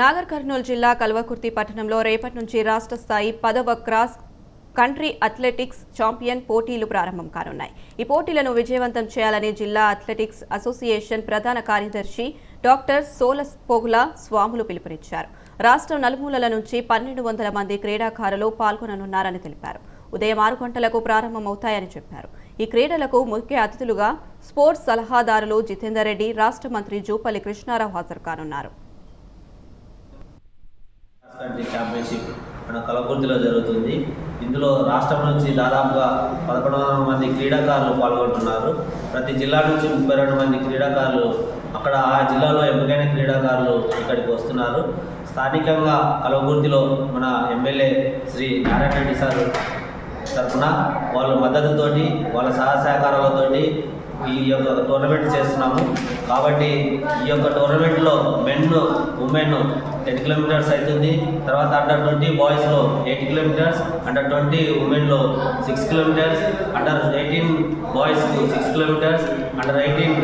నాగర్ కర్నూలు జిల్లా కల్వకుర్తి పట్టణంలో రేపటి నుంచి రాష్ట్ర స్థాయి పదవ క్రాస్ కంట్రీ అథ్లెటిక్స్ ఛాంపియన్ పోటీలు ప్రారంభం కానున్నాయి. ఈ పోటీలను విజయవంతం చేయాలని జిల్లా అథ్లెటిక్స్ అసోసియేషన్ ప్రధాన కార్యదర్శి డాక్టర్ సోల పోగుల స్వాములు పిలుపునిచ్చారు. రాష్ట్రం నలుమూలల నుంచి పన్నెండు వందల మంది క్రీడాకారులు పాల్గొననున్నారని తెలిపారు. ఉదయం ఆరు గంటలకు ప్రారంభమవుతాయని చెప్పారు. ఈ క్రీడలకు ముఖ్య అతిథులుగా స్పోర్ట్స్ సలహాదారులు జితేందర్ రెడ్డి రాష్ట్ర మంత్రి జూపల్లి కృష్ణారావు హాజరు కానున్నారు. కంట్రీ ఛాంపియన్షిప్ మన కలకుర్తిలో జరుగుతుంది. ఇందులో రాష్ట్రం నుంచి దాదాపుగా పదకొండు వందల మంది క్రీడాకారులు పాల్గొంటున్నారు. ప్రతి జిల్లా నుంచి ముప్పై రెండు మంది క్రీడాకారులు అక్కడ ఆ జిల్లాలో ఎంపికైన క్రీడాకారులు ఇక్కడికి వస్తున్నారు. స్థానికంగా కలవగుర్తిలో మన ఎమ్మెల్యే శ్రీ నారాయణ రెడ్డి సార్ తరఫున వాళ్ళ మద్దతుతోటి వాళ్ళ సహసహకారాలతోటి సహకారాలతోటి ఈ యొక్క టోర్నమెంట్ చేస్తున్నాము. కాబట్టి ఈ యొక్క టోర్నమెంట్లో మెన్ ఉమెన్ టెన్ కిలోమీటర్స్ అవుతుంది. తర్వాత అండర్ ట్వంటీ బాయ్స్లో ఎయిట్ కిలోమీటర్స్ అండర్ ట్వంటీ ఉమెన్లో సిక్స్ కిలోమీటర్స్ అండర్ ఎయిటీన్ బాయ్స్కు సిక్స్ కిలోమీటర్స్ అండర్ ఎయిటీన్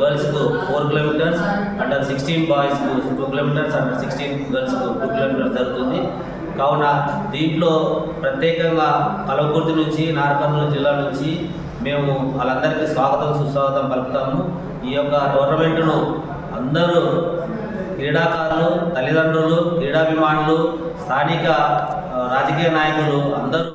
గర్ల్స్కు ఫోర్ కిలోమీటర్స్ అండర్ సిక్స్టీన్ బాయ్స్కు టూ కిలోమీటర్స్ అండర్ సిక్స్టీన్ గర్ల్స్కు టూ కిలోమీటర్స్ జరుగుతుంది. కావున దీంట్లో ప్రత్యేకంగా కలవకుర్తి నుంచి నారకర్నూలు జిల్లా నుంచి మేము వాళ్ళందరికీ స్వాగతం సుస్వాగతం పలుకుతాము. ఈ యొక్క టోర్నమెంటును అందరూ క్రీడాకారులు తల్లిదండ్రులు క్రీడాభిమానులు స్థానిక రాజకీయ నాయకులు అందరూ